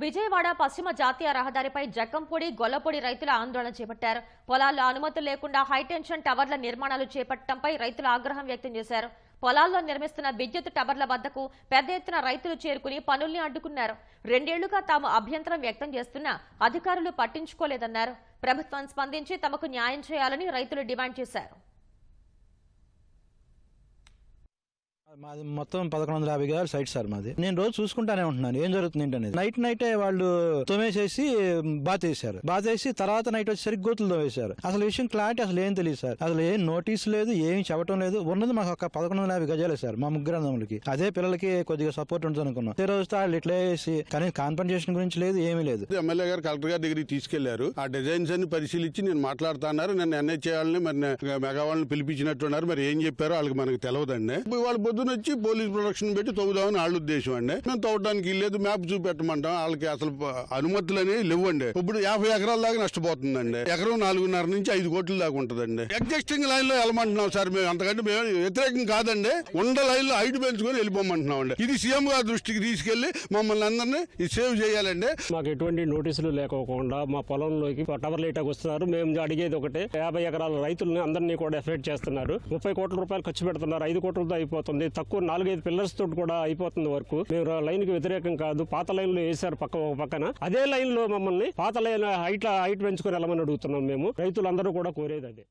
విజయవాడ పశ్చిమ జాతీయ రహదారిపై జక్కంపూడి గొల్లపూడి రైతులు ఆందోళన చేపట్టారు. పొలాల్లో అనుమతులు లేకుండా హైటెన్షన్ టవర్ల నిర్మాణాలు చేపట్టడంపై రైతులు ఆగ్రహం వ్యక్తం చేశారు. పొలాల్లో నిర్మిస్తున్న విద్యుత్ టవర్ల వద్దకు పెద్ద ఎత్తున రైతులు చేరుకుని పనుల్ని అడ్డుకున్నారు. రెండేళ్ళుగా తాము అభ్యంతరం వ్యక్తం చేస్తున్నా అధికారులు పట్టించుకోలేదన్నారు. ప్రభుత్వం స్పందించి తమకు న్యాయం చేయాలని రైతులు డిమాండ్ చేశారు. మాది మొత్తం పదకొండు వందల యాభై గజాల సైట్ సార్ మాది. నేను రోజు చూసుకుంటానే ఉంటున్నాను. ఏం జరుగుతుంది ఏంటనేది నైట్ నైటే వాళ్ళు తోమేసేసి బాతేసారు బాతేసి తర్వాత నైట్ వచ్చేసరికి గోతులు తోమేశారు. అసలు విషయం క్లారిటీ అసలు ఏం తెలియదు సార్. అసలు ఏం నోటీస్ లేదు ఏం చెప్పడం లేదు. ఉన్నది మాకు ఒక పదకొండు వందల యాభై గజాలే సార్ మా ముగ్గురు అదే పిల్లలకి కొద్దిగా సపోర్ట్ ఉంటుంది అనుకున్నాం. ఈ రోజు వాళ్ళు ఇట్లా వేసి కానీ కాన్ఫర్మేషన్ గురించి లేదు ఏమీ లేదు. ఎమ్మెల్యే గారు కలెక్టర్ గారి దగ్గరికి తీసుకెళ్ళారు. ఆ డిజైన్స్ అన్ని పరిశీలించి నేను మాట్లాడుతున్నారు. నన్ను ఎన్హెచ్ చేయాలని మరి మెగా వాళ్ళని పిలిపించినట్టున్నారు. మరి ఏం చెప్పారో వాళ్ళకి మనకు తెలియదండి వాళ్ళు పొద్దున వచ్చి పోలీస్ ప్రొడక్షన్ పెట్టి తవ్వుదామని వాళ్ళ ఉద్దేశం అండి. మేము తవ్వడానికి లేదు మ్యాప్ చూపెట్టమంటాం. వాళ్ళకి అసలు అనుమతులు అనేవి లేవండి. ఇప్పుడు యాభై ఎకరాల దాకా నష్టపోతుందండి. ఎకరం నాలుగున్నర నుంచి ఐదు కోట్ల దాకా ఉంటుందండి. ఎగ్జిస్టింగ్ లైన్లో వెళ్ళమంటున్నాం సార్ మేము. అంతకంటే మేము వ్యతిరేకం కాదండి. ఉండ లైన్లో హైట్ పెంచుకొని వెళ్ళిపోమంటున్నాం అండి ఇది సీఎం గారి దృష్టికి తీసుకెళ్ళి మమ్మల్ని అందరినీ ఇది సేవ్ చేయాలండి. మాకు ఎటువంటి నోటీసులు లేకోకుండా మా పొలంలోకి టవర్ లేటాకు వస్తున్నారు. మేము అడిగేది ఒకటే. యాభై ఎకరాల రైతులను అందరినీ కూడా ఎఫెక్ట్ చేస్తున్నారు. ముప్పై కోట్ల రూపాయలు ఖర్చు పెడుతున్నారు. ఐదు కోట్లతో అయిపోతుంది. తక్కువ నాలుగైదు పిల్లర్స్ తోటి కూడా అయిపోతుంది వరకు. మేము లైన్కి వ్యతిరేకం కాదు పాత లైన్లో వేసారు పక్క ఒక పక్కన. అదే లైన్లో మమ్మల్ని పాత లైన్ హైట్ హైట్ పెంచుకొని వెళ్ళమని అడుగుతున్నాం మేము. రైతులందరూ కూడా కోరేది అదే.